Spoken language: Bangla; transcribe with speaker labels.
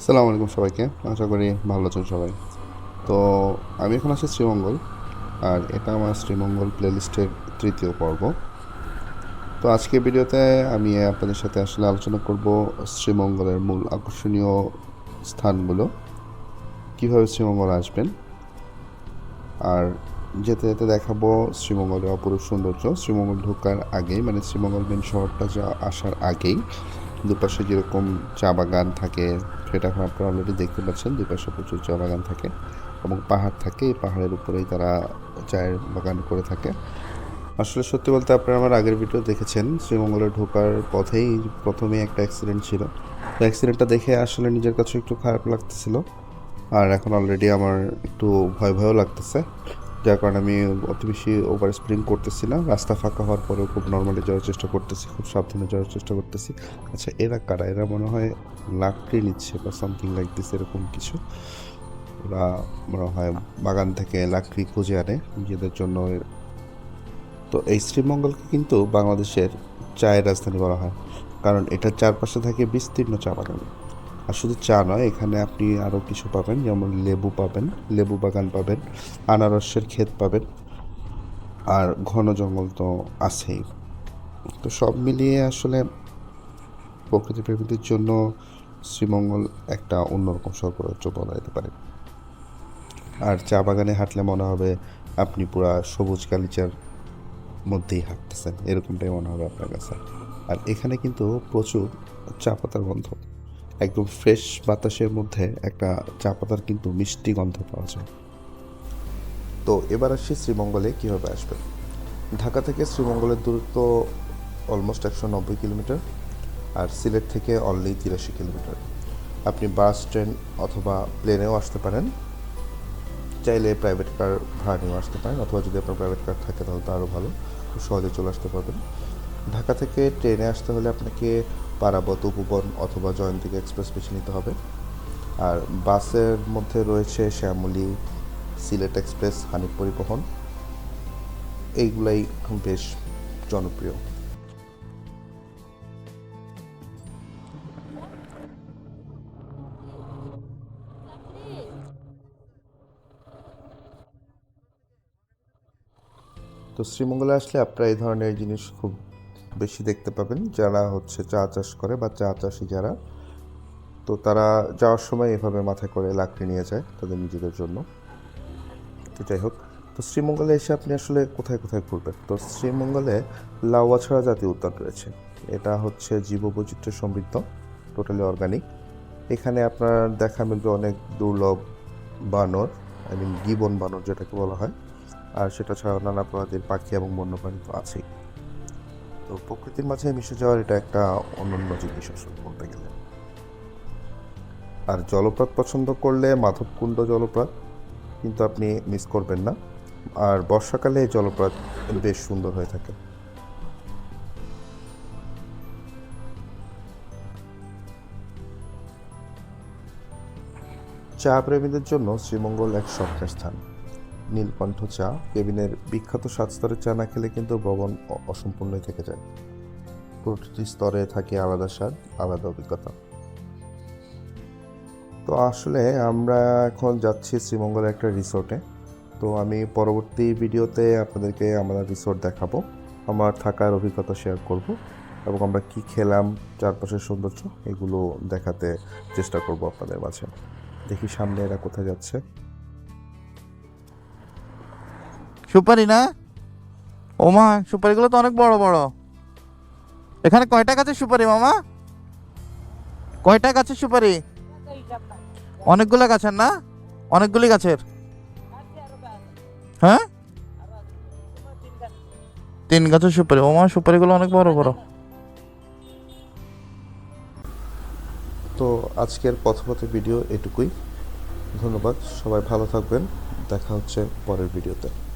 Speaker 1: আসসালামু আলাইকুম সবাইকে। আশা করি ভালো আছেন সবাই। তো আমি এখন আছি শ্রীমঙ্গল, আর এটা আমার শ্রীমঙ্গল প্লেলিস্টের তৃতীয় পর্ব। তো আজকে ভিডিওতে আমি আপনাদের সাথে আসলে আলোচনা করব শ্রীমঙ্গলের মূল আকর্ষণীয় স্থানগুলো, কীভাবে শ্রীমঙ্গল আসবেন, আর যেতে যেতে দেখাবো শ্রীমঙ্গলের অপরূপ সৌন্দর্য। শ্রীমঙ্গল ঢোকার আগেই মানে শ্রীমঙ্গল মেন শহরটা যা আসার আগেই দুপাশে যেরকম চা বাগান থাকে, সেটা আপনারা অলরেডি দেখতে পাচ্ছেন, দুপাশে প্রচুর চা বাগান থাকে এবং পাহাড় থাকে। এই পাহাড়ের উপরেই তারা চায়ের বাগান করে থাকে। আসলে সত্যি বলতে আপনারা আমার আগের ভিডিও দেখেছেন, শ্রীমঙ্গলে ঢোকার পথেই প্রথমেই একটা অ্যাক্সিডেন্ট ছিল। তো অ্যাক্সিডেন্টটা দেখে আসলে নিজের কাছে একটু খারাপ লাগতেছিল। আর এখন অলরেডি আমার একটু ভয় ভয়ও লাগতেছে। যার কারণে আমি অত বেশি ওভার স্প্রিং করতেছি না রাস্তা ফাঁকা হওয়ার পরেও খুব নর্মালি যাওয়ার চেষ্টা করতেছি, খুব সাবধানে যাওয়ার চেষ্টা করতেছি। আচ্ছা এরা কারা? এরা মনে হয় লাকড়ি নিচ্ছে বা সামথিং লাইক দিস এরকম কিছু। ওরা মনে হয় বাগান থেকে লাকড়ি খুঁজে আনে নিজেদের জন্য। তো এই শ্রীমঙ্গলকে কিন্তু বাংলাদেশের চায়ের রাজধানী বলা হয়। কারণ এটার চারপাশে থাকে বিস্তীর্ণ চা বাগান। আর শুধু চা নয়, এখানে আপনি আরও কিছু পাবেন, যেমন লেবু পাবেন, লেবু বাগান পাবেন, আনারসের ক্ষেত পাবেন, আর ঘন জঙ্গল তো আছেই। তো সব মিলিয়ে আসলে প্রকৃতি প্রেমীদের জন্য শ্রীমঙ্গল একটা অন্যরকম স্বর্গরাজ্য বলা যেতে পারে। আর চা বাগানে হাঁটলে মনে হবে আপনি পুরা সবুজ গালিচার মধ্যেই হাঁটতেছেন, এরকমটাই মনে হবে আপনার কাছে। আর এখানে কিন্তু প্রচুর চা পাতার গন্ধ। একদম ফ্রেশ বাতাসের মধ্যে একটা চা পাতার কিন্তু মিষ্টি গন্ধ পাওয়া যায়। তো এবার আসছি শ্রীমঙ্গলে, কীভাবে আসবেন ঢাকা থেকে শ্রীমঙ্গলের দূরত্ব অলমোস্ট একশো নব্বই কিলোমিটার আর সিলেট থেকে অনলি তিরাশি কিলোমিটার। আপনি বাস, ট্রেন অথবা প্লেনেও আসতে পারেন। চাইলে প্রাইভেট কার ভাড়া নিয়েও আসতে পারেন, অথবা যদি আপনার প্রাইভেট কার থাকে তাহলে তো আরও ভালো, খুব সহজে চলে আসতে পারবেন। ঢাকা থেকে ট্রেনে আসতে হলে আপনাকে পারাবত, উপবন অথবা জয়ন্তিকা এক্সপ্রেস বেছে নিতে হবে। আর বাসের মধ্যে রয়েছে শ্যামলী, সিলেট এক্সপ্রেস, হানিফ পরিবহন। এইগুলাই বেশ জনপ্রিয়। তো শ্রীমঙ্গলে আসলে আপনারা এই ধরনের জিনিস খুব বেশি দেখতে পাবেন। যারা হচ্ছে চা চাষ করে বা চা চাষি যারা, তো তারা যাওয়ার সময় এভাবে মাথায় করে লাকড়ি নিয়ে যায় তাদের নিজেদের জন্য। তো যাই হোক, তো শ্রীমঙ্গলে এসে আপনি আসলে কোথায় কোথায় ঘুরবেন? তো শ্রীমঙ্গলে লাউয়াছড়া জাতীয় উদ্যান রয়েছে। এটা হচ্ছে জীববৈচিত্র্য সমৃদ্ধ টোটালি অর্গানিক এখানে আপনার দেখা মিলবে অনেক দুর্লভ বানর আই মিন গিবন বানর যেটাকে বলা হয়। আর সেটা ছাড়াও নানা প্রজাতির পাখি এবং বন্যপ্রাণী তো আছেই। তো প্রকৃতির মাঝে মিশে যাওয়ার এটা একটা অনন্য জিনিস আসলে বলতে গেলে। আর জলপ্রপাত পছন্দ করলে মাধবকুণ্ড জলপ্রপাত কিন্তু আপনি মিস করবেন না। আর বর্ষাকালে এই জলপ্রপাত বেশ সুন্দর হয়ে থাকে। চা প্রেমীদের জন্য শ্রীমঙ্গল এক স্বপ্নের স্থান। নীলকণ্ঠ চা, কেবিনের বিখ্যাত সাত স্তরের চা না খেলে কিন্তু ভবন অ- অসম্পূর্ণই থেকে যায়। প্রতিটি স্তরে থাকে আলাদা স্বাদ, আলাদা অভিজ্ঞতা। তো আসলে আমরা এখন যাচ্ছি শ্রীমঙ্গলের একটা রিসোর্টে। তো আমি পরবর্তী ভিডিওতে আপনাদেরকে আমাদের রিসোর্ট দেখাবো, আমার থাকার অভিজ্ঞতা শেয়ার করব এবং আমরা কি খেলাম, চারপাশের সৌন্দর্য, এগুলো দেখাতে চেষ্টা করব আপনাদের মাঝে। দেখি সামনে এরা কোথায় যাচ্ছে।
Speaker 2: সুপারি না? ও মা, সুপারিগুলো তো অনেক বড় বড়। এখানে কয়টা গাছের সুপারি মামা? কয়টা গাছের সুপারি? অনেকগুলো গাছের না? অনেকগুলি গাছের। হ্যাঁ? তিন গাছের সুপারি। ও মা, সুপারিগুলো অনেক বড় বড়।
Speaker 1: তো আজকের পথপথে ভিডিও এটুকুই। ধন্যবাদ, সবাই ভালো থাকবেন। দেখা হচ্ছে পরের ভিডিওতে।